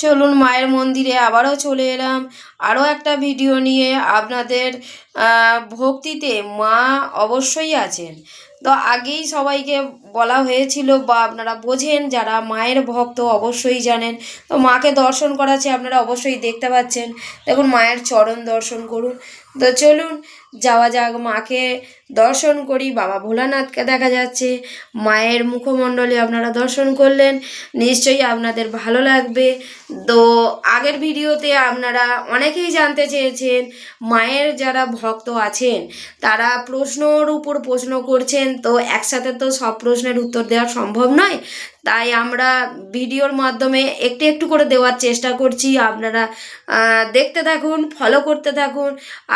চলুন মায়ের মন্দিরে আবারও চলে এলাম। আরও একটা ভিডিও নিয়ে আপনাদের ভক্তিতে মা অবশ্যই আছেন। তো আগেই সবাইকে বলা হয়েছিল বা আপনারা বোঝেন, যারা মায়ের ভক্ত অবশ্যই জানেন। তো মাকে দর্শন করাচ্ছে আপনারা অবশ্যই দেখতে পাচ্ছেন। দেখুন, মায়ের চরণ দর্শন করুন। তো চলুন, যাওয়া যাক মাকে দর্শন করি। বাবা ভোলানাথকে দেখা যাচ্ছে। মায়ের মুখমণ্ডলে আপনারা দর্শন করলেন। নিশ্চয়ই আপনাদের ভালো লাগবে। তো আগের ভিডিওতে আপনারা অনেকেই জানতে চেয়েছেন, মায়ের যারা ভক্ত আছেন, তারা প্রশ্নর উপর প্রশ্ন করছেন। তো একসাথে তো সব প্রশ্নের উত্তর দেওয়া সম্ভব নয়। তাই আমরা ভিডিওর মাধ্যমে একটু একটু করে দেওয়ার চেষ্টা করছি। আপনারা দেখতে থাকুন ফলো করতে থাকুন।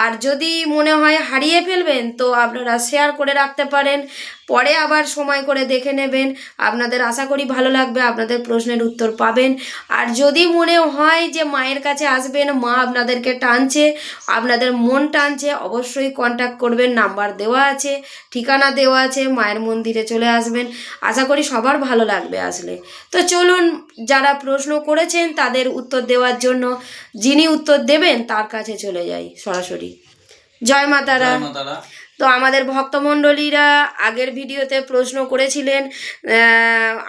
আর যদি মনে হয় হারিয়ে ফেলবেন, তো আপনারা শেয়ার করে রাখতে পারেন। পরে আবার সময় করে দেখে নেবেন। আপনাদের আশা করি ভালো লাগবে, আপনাদের প্রশ্নের উত্তর পাবেন। আর যদি মনে হয় যে মায়ের কাছে আসবেন, মা আপনাদেরকে টানছে, আপনাদের মন টানছে, অবশ্যই কন্ট্যাক্ট করবেন নাম্বার দেওয়া আছে, ঠিকানা দেওয়া আছে, মায়ের মন্দিরে চলে আসবেন। আশা করি সবার ভালো লাগবে আসলে। তো চলুন, যারা প্রশ্ন করেছেন তাদের উত্তর দেওয়ার জন্য, যিনি উত্তর দেবেন তার কাছে চলে যাই, সরাসরি। জয় মাতারা তো আমাদের ভক্তমণ্ডলীরা আগের ভিডিওতে প্রশ্ন করেছিলেন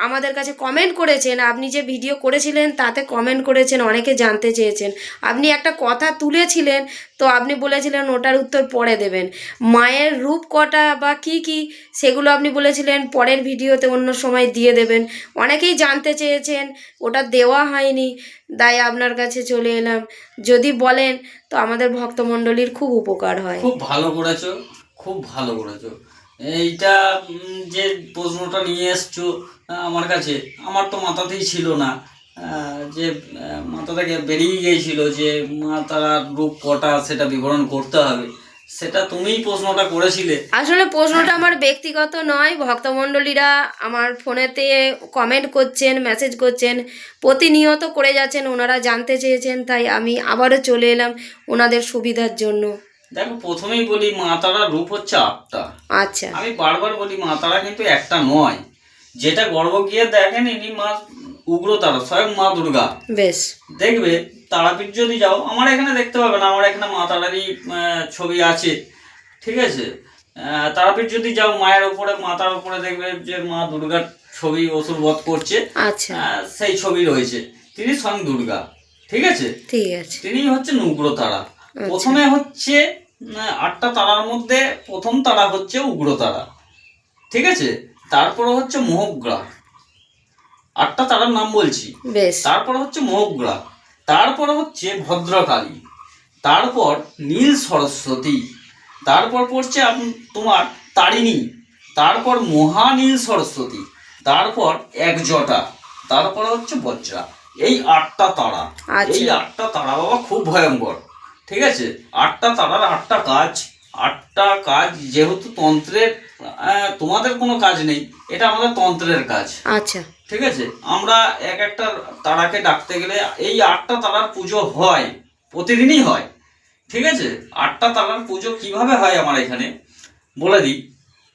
আমাদের কাছে কমেন্ট করেছেন, আপনি যে ভিডিও করেছিলেন তাতে কমেন্ট করেছেন, অনেকে জানতে চেয়েছেন। আপনি একটা কথা তুলেছিলেন, তো আপনি বলেছিলেন ওটার উত্তর পরে দেবেন। মায়ের রূপ কটা বা কি কি, সেগুলো আপনি বলেছিলেন, পরের ভিডিওতে অন্য সময় দিয়ে দেবেন। অনেকেই জানতে চেয়েছেন, ওটা দেওয়া হয়নি, তাই আপনার কাছে চলে এলাম। যদি বলেন, তো আমাদের ভক্তমণ্ডলীর খুব উপকার হয়। খুব ভালো করেছ। খুব ভালো করেছ। এইটা যে প্রশ্নটা নিয়ে এসছো আমার কাছে, আমার তো মাথাতেই ছিল না। যে মাথা থেকে বেরিয়ে গিয়েছিল যে, মা রূপ কটা, সেটা বিবরণ করতে হবে। সেটা তুমিই প্রশ্নটা করেছিলে। আসলে প্রশ্নটা আমার ব্যক্তিগত নয়, ভক্তমণ্ডলীরা আমার ফোনেতে কমেন্ট করছেন মেসেজ করছেন, প্রতিনিয়ত করে যাচ্ছেন, ওনারা জানতে চেয়েছেন, তাই আমি আবারও চলে এলাম ওনাদের সুবিধার জন্য। দেখো প্রথমেই বলি মা তারার রূপ হচ্ছে আটটা আচ্ছা। আমি বারবার বলি মা তারা কিন্তু একটা নয়। যেটা গর্ব গিয়ে দেখেন ইনি মা উগ্রতারা স্বয়ং মা দুর্গা। বেশ। দেখবে তারাপীঠ যদি যাও আমার এখানে দেখতে পাবে না আমার এখানে মা তারারই ছবি আছে। ঠিক আছে? তারাপীঠ যদি যাও মায়ের উপরে মাতার উপরে দেখবে যে মা দুর্গার ছবি অসুর বধ করছে। আচ্ছা। সেই ছবি রয়েছে। তিনি স্বয়ং দুর্গা। ঠিক আছে? ঠিক আছে। তিনি হচ্ছেন উগ্র তারা। প্রথমে হচ্ছে আটটা তারার মধ্যে প্রথম তারা হচ্ছে উগ্র তারা। ঠিক আছে? তারপরে হচ্ছে মোহগ্রা আটটা তারার নাম বলছি। তারপর হচ্ছে মোহগ্রা তারপর হচ্ছে ভদ্রকালী। তারপর নীল সরস্বতী। তারপর পড়ছে তোমার তারিণী। তারপর মহানীল সরস্বতী। তারপর একজটা। তারপর হচ্ছে বজ্রা। এই আটটা তারা। আচ্ছা। এই আটটা তারা বাবা খুব ভয়ঙ্কর। ঠিক আছে? আটটা তারার আটটা কাজ। আটটা কাজ যেহেতু তন্ত্রের তোমাদের কোনো কাজ নেই এটা আমাদের তন্ত্রের কাজ। আচ্ছা। ঠিক আছে? আমরা এক একটা তারাকে ডাকতে গেলে এই আটটা তারার পুজো হয় প্রতিদিনই হয়। ঠিক আছে? আটটা তারার পুজো কীভাবে হয় আমার এখানে? বলে দিই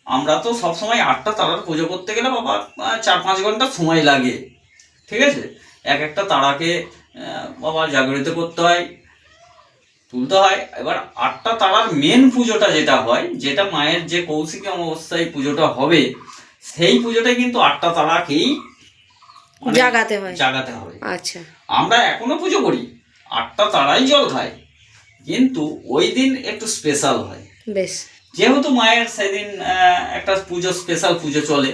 আমরা তো সবসময় আটটা তারার পুজো করতে গেলে বাবা চার পাঁচ ঘণ্টা সময় লাগে। ঠিক আছে? এক একটা তারাকে বাবা জাগরিত করতে হয় তুলতে হয়। এবার আটটা তারার মেন পুজোটা যেটা হয় যেটা মায়ের যে কৌশিকী অমাবস্যায় পুজোটা হবে সেই পুজোটা কিন্তু আটটা তারাকেই মানে জাগাতে হয়। জাগাতে হবে। আচ্ছা। আমরা এখনও পুজো করি আটটা তারাই জল খায় কিন্তু ওই দিন একটু স্পেশাল হয়। বেশ। যেহেতু মায়ের সেদিন আহ, একটা পুজো স্পেশাল পুজো চলে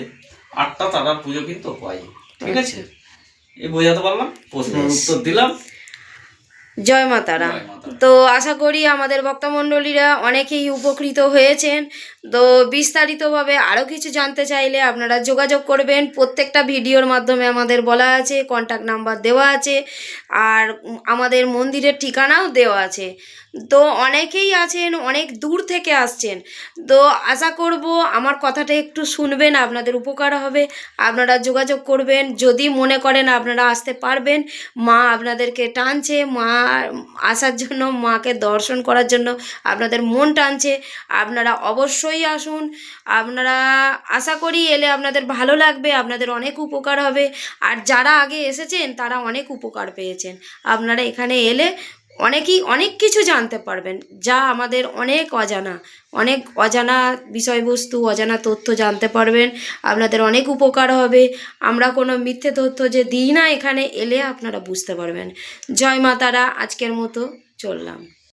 আটটা তারার পুজো কিন্তু হয়। ঠিক আছে? এই বোঝাতে পারলাম? প্রশ্নের উত্তর দিলাম। জয় মা তারা। জয় মা তারা। তো আশা করি আমাদের ভক্তমণ্ডলীরা অনেকেই উপকৃত হয়েছেন। তো বিস্তারিতভাবে আরও কিছু জানতে চাইলে আপনারা যোগাযোগ করবেন। প্রত্যেকটা ভিডিওর মাধ্যমে আমাদের বলা আছে কন্ট্যাক্ট নাম্বার দেওয়া আছে আর আমাদের মন্দিরের ঠিকানাও দেওয়া আছে। তো অনেকেই আছেন অনেক দূর থেকে আসছেন। তো আশা করব আমার কথাটা একটু শুনবেন আপনাদের উপকার হবে। আপনারা যোগাযোগ করবেন। যদি মনে করেন আপনারা আসতে পারবেন মা আপনাদেরকে টানছে মা আসার জন্য, মাকে দর্শন করার জন্য আপনাদের মন টানছে। আপনারা অবশ্যই আসুন। আপনারা আশা করি এলে আপনাদের ভালো লাগবে, আপনাদের অনেক উপকার হবে। আর যারা আগে এসেছেন, তারা অনেক উপকার পেয়েছেন। আপনারা এখানে এলে অনেকেই অনেক কিছু জানতে পারবেন, যা আমাদের অনেক অজানা অনেক অজানা বিষয়বস্তু, অজানা তথ্য জানতে পারবেন, আপনাদের অনেক উপকার হবে, আমরা কোনো মিথ্যে তথ্য যে দিই না এখানে এলে আপনারা বুঝতে পারবেন। জয় মাতারা, আজকের মতো চললাম।